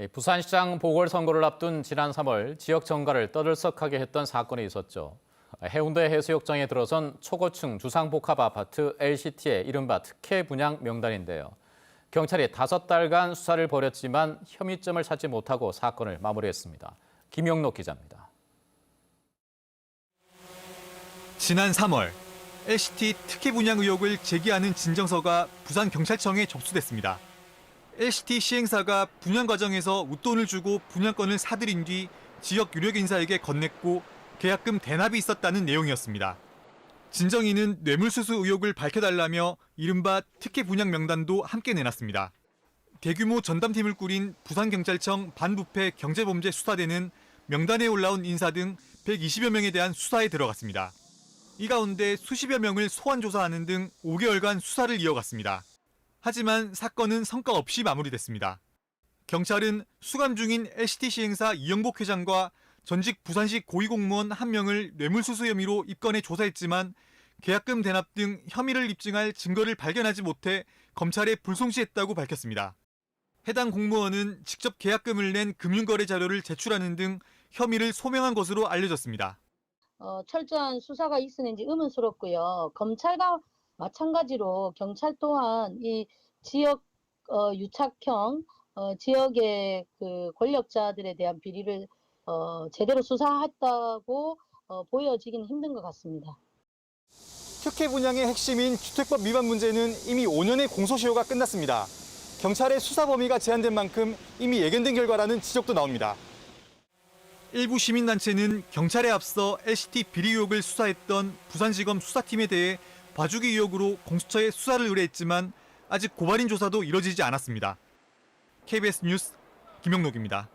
예, 부산시장 보궐선거를 앞둔 지난 3월 지역 정가를 떠들썩하게 했던 사건이 있었죠. 해운대 해수욕장에 들어선 초고층 주상복합 아파트 LCT의 이른바 특혜 분양 명단인데요. 경찰이 다섯 달간 수사를 벌였지만 혐의점을 찾지 못하고 사건을 마무리했습니다. 김영록 기자입니다. 지난 3월 LCT 특혜 분양 의혹을 제기하는 진정서가 부산경찰청에 접수됐습니다. LCT 시행사가 분양 과정에서 웃돈을 주고 분양권을 사들인 뒤 지역 유력 인사에게 건넸고 계약금 대납이 있었다는 내용이었습니다. 진정인은 뇌물수수 의혹을 밝혀달라며 이른바 특혜 분양 명단도 함께 내놨습니다. 대규모 전담팀을 꾸린 부산경찰청 반부패 경제범죄 수사대는 명단에 올라온 인사 등 120여 명에 대한 수사에 들어갔습니다. 이 가운데 수십여 명을 소환 조사하는 등 5개월간 수사를 이어갔습니다. 하지만 사건은 성과 없이 마무리됐습니다. 경찰은 수감 중인 LCT 시행사 이영복 회장과 전직 부산시 고위공무원 한 명을 뇌물수수 혐의로 입건해 조사했지만 계약금 대납 등 혐의를 입증할 증거를 발견하지 못해 검찰에 불송시했다고 밝혔습니다. 해당 공무원은 직접 계약금을 낸 금융거래 자료를 제출하는 등 혐의를 소명한 것으로 알려졌습니다. 어, 철저한 수사가 있었는지 의문스럽고요. 검찰과 마찬가지로 경찰 또한 이 지역 어, 유착형 어, 지역의 그 권력자들에 대한 비리를 어, 제대로 수사했다고 어, 보여지기는 힘든 것 같습니다. 특혜 분양의 핵심인 주택법 위반 문제는 이미 5년의 공소시효가 끝났습니다. 경찰의 수사 범위가 제한된 만큼 이미 예견된 결과라는 지적도 나옵니다. 일부 시민단체는 경찰에 앞서 LCT 비리 의혹을 수사했던 부산지검 수사팀에 대해 봐주기 의혹으로 공수처에 수사를 의뢰했지만 아직 고발인 조사도 이뤄지지 않았습니다. KBS 뉴스 김영록입니다.